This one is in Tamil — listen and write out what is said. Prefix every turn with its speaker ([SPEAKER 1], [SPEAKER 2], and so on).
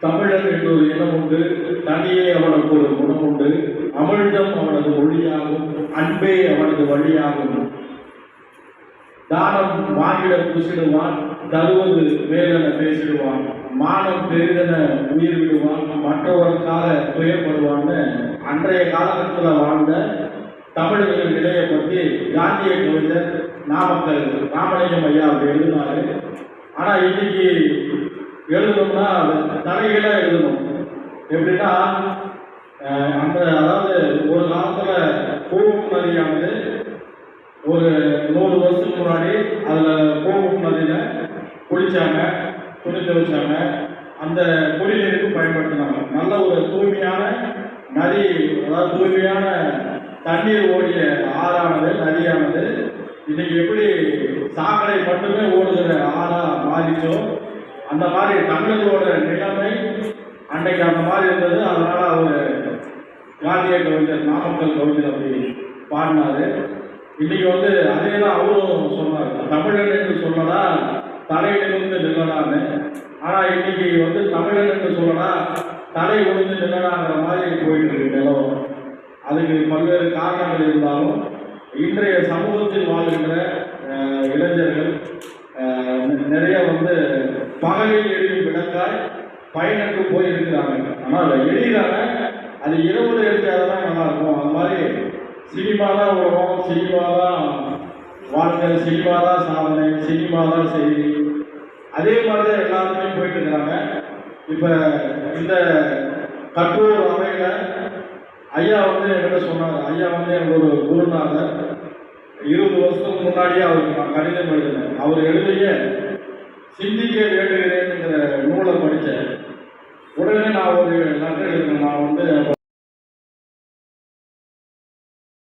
[SPEAKER 1] தமிழன் என்று ஒரு இனம் உண்டு தனியே அவனுக்கு ஒரு குணம் உண்டு. அமிழ்தம் அவனது மொழியாகும் அன்பே அவனது வழியாகும். தானம் வாங்கிட குசிடுவான் தருவது மேலென பேசிடுவான். மானம் பெரிதென உயிர் விடுவான் மற்றவருக்காக துயப்படுவான்னு அன்றைய காலகட்டத்தில் வாழ்ந்த தமிழர்களின் நிலையை பற்றி காந்திய கவிஞர் நாமக்கல் ராமலிங்கம் ஐயா அவர் எழுதினாரு. ஆனால் இன்னைக்கு எழுதணும்னா தலைகளாக எழுதணும். எப்படின்னா அந்த அதாவது ஒரு காலத்தில் கூவம் நதியானது ஒரு நூறு வருஷத்துக்கு முன்னாடி அதில் கோபம் நதியில் குளிச்சாங்க துணி துவைச்சாங்க அந்த குடிநீருக்கு பயன்படுத்தினாங்க. நல்ல ஒரு தூய்மையான நதி அதாவது தூய்மையான தண்ணீர் ஓடிய ஆறானது நதியானது. இன்னைக்கு எப்படி சாக்கடை மட்டுமே ஓடுகிற ஆறா மாறிச்சோ அந்த மாதிரி தமிழர்களோட நிலைமை அன்றைக்கு அந்த மாதிரி இருந்தது. அதனால அவர் காந்திய கவிஞர் நாமக்கல் கவிஞர் அப்படி பாடினார். இன்னைக்கு வந்து அதே தான் அவரும் சொன்னார். தமிழன் என்று சொல்லடா தலை நிமிர்ந்து நில்லடான்னு ஆனால் இன்னைக்கு வந்து தமிழன் என்று சொல்லடா தலை விழுந்து நில்லடாங்கிற மாதிரி போயிட்டு இருக்கு நிலவரம் அதுக்கு பல்வேறு காரணங்கள் இருந்தாலும் இன்றைய சமூகத்தில் வாழ்கின்ற இளைஞர்கள் நிறைய வந்து பகலில் எரியும் விளக்காய் பயனற்று போய் இருக்கிறாங்க ஆனால் எழுதினாங்க அது இரவுல எரிச்சாதான் நல்லா இருக்கும். அது மாதிரி சினிமா தான் உலகம் சினிமா தான் வாழ்க்கை சினிமா தான் சாதனை சினிமா தான் செய்தி. அதே மாதிரி தான் எல்லாருமே போயிட்டு இருக்கிறாங்க இப்போ இந்த கற்றோர் அவையில் ஐயா வந்து என்கிட்ட சொன்னாங்க ஐயா வந்து எங்களோட ஒரு குருநாதர். இருபது வருஷத்துக்கு முன்னாடியே அவருக்கு நான் கடிதம் எழுதினேன் அவர் எழுதிய ಸಿಂಡಿಕೇಟ್ ರೇಟ್